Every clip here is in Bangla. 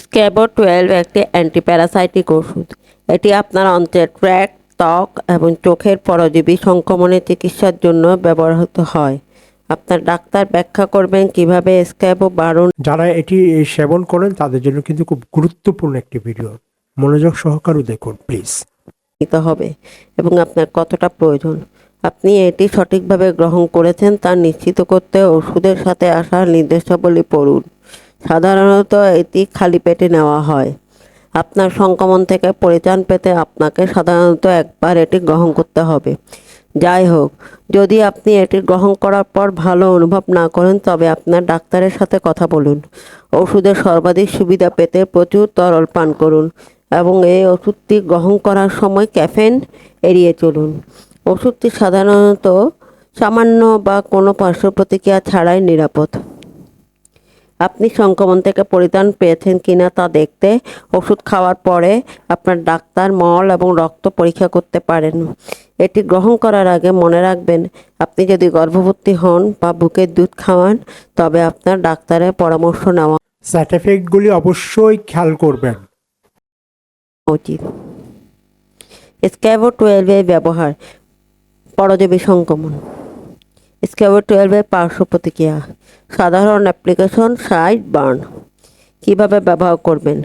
স্ক্যাবো টুয়েলভ একটি অ্যান্টিপ্যারাসাইটিক ওষুধ। এটি আপনার অন্ত্রের ট্র্যাক ত্বক এবং চোখের পরজীবী সংক্রমণের চিকিৎসার জন্য ব্যবহৃত হয়। আপনার ডাক্তার ব্যাখ্যা করবেন কীভাবে স্ক্যাবো বারণ যারা এটি সেবন করেন তাদের জন্য কিন্তু খুব গুরুত্বপূর্ণ একটি ভিডিও মনোযোগ সহকারে দেখুন প্লিজ নিতে হবে এবং আপনার কতটা প্রয়োজন। আপনি এটি সঠিকভাবে গ্রহণ করেছেন তা নিশ্চিত করতে ওষুধের সাথে আসা নির্দেশাবলী পড়ুন। সাধারণত এটি খালি পেটে নেওয়া হয়। আপনার সংক্রমণ থেকে পরিত্রাণ পেতে আপনাকে সাধারণত একবার এটি গ্রহণ করতে হবে। যাই হোক, যদি আপনি এটি গ্রহণ করার পর ভালো অনুভব না করেন, তবে আপনার ডাক্তারের সাথে কথা বলুন। ওষুধের সর্বাধিক সুবিধা পেতে প্রচুর তরল পান করুন এবং এই ওষুধটি গ্রহণ করার সময় ক্যাফেন এড়িয়ে চলুন। ওষুধটি সাধারণত সামান্য বা কোনো পার্শ্ব প্রতিক্রিয়া ছাড়াই নিরাপদ। আপনি সংক্রমণ থেকে পরিত্রাণ পেয়েছেন কিনা তা দেখতে ওষুধ খাওয়ার পরে আপনার ডাক্তার মল এবং রক্ত পরীক্ষা করতে পারেন। এটি গ্রহণ করার আগে মনে রাখবেন আপনি যদি গর্ভবতী হন বা বুকের দুধ খাওয়ান তবে আপনার ডাক্তারের পরামর্শ নেওয়া সাইড এফেক্টগুলি অবশ্যই খেয়াল করবেন। উচিত। স্ক্যাবো টুয়েলভের ব্যবহার পরজীবী সংক্রমণ। স্ক্যাবো টুয়েলভের পার্শ্ব প্রতিক্রিয়া। সাধারণ অ্যাপ্লিকেশন সাইড বার্ন কীভাবে ব্যবহার করবেন?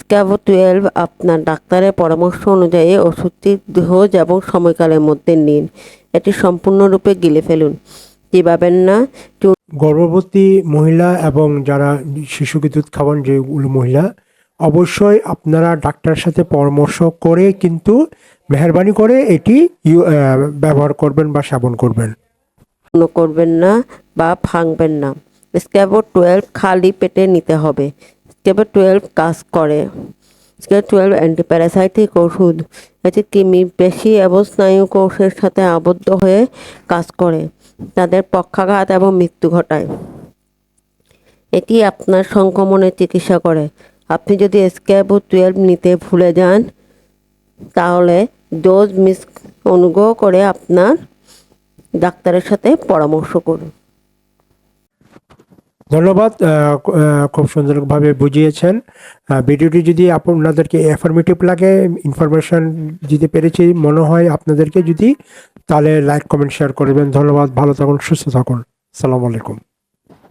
স্ক্যাবো টুয়েলভ আপনার ডাক্তারের পরামর্শ অনুযায়ী ওষুধটি ডোজ এবং সময়কালের মধ্যে নিন। এটি সম্পূর্ণরূপে গিলে ফেলুন। চিবাবেন না? গর্ভবতী মহিলা এবং যারা শিশুকে দুধ খাওয়ান যেগুলো মহিলা, অবশ্যই আপনারা ডাক্তারের সাথে পরামর্শ করে কিন্তু মেহরবানি করে এটি ব্যবহার করবেন বা সেবন করবেন। পূর্ণ করবেন না বা ভাঙবেন না। স্ক্যাবো টুয়েলভ খালি পেটে নিতে হবে। স্ক্যাবো টুয়েলভ কাজ করে। স্ক্যাবো টুয়েলভ অ্যান্টিপ্যারাসাইটিক ওষুধ। এটি কৃমি পেশি এবং স্নায়ু কোষের সাথে আবদ্ধ হয়ে কাজ করে। তাদের পক্ষাঘাত এবং মৃত্যু ঘটায়। এটি আপনার সংক্রমণের চিকিৎসা করে। আপনি যদি স্ক্যাবো টুয়েলভ নিতে ভুলে যান, তাহলে ডোজ মিস অনুগ্রহ করে আপনার ডাক্তারের সাথে পরামর্শ করুন। ধন্যবাদ খুব সুন্দরভাবে বুঝিয়েছেন। ভিডিওটি যদি আপনাদেরকে এফরমেটিভ লাগে ইনফরমেশান যদি পেরেছি, মনে হয় আপনাদেরকে যদি, তাহলে লাইক কমেন্ট শেয়ার করবেন ধন্যবাদ, ভালো থাকুন, সুস্থ থাকুন। সালাম আলাইকুম।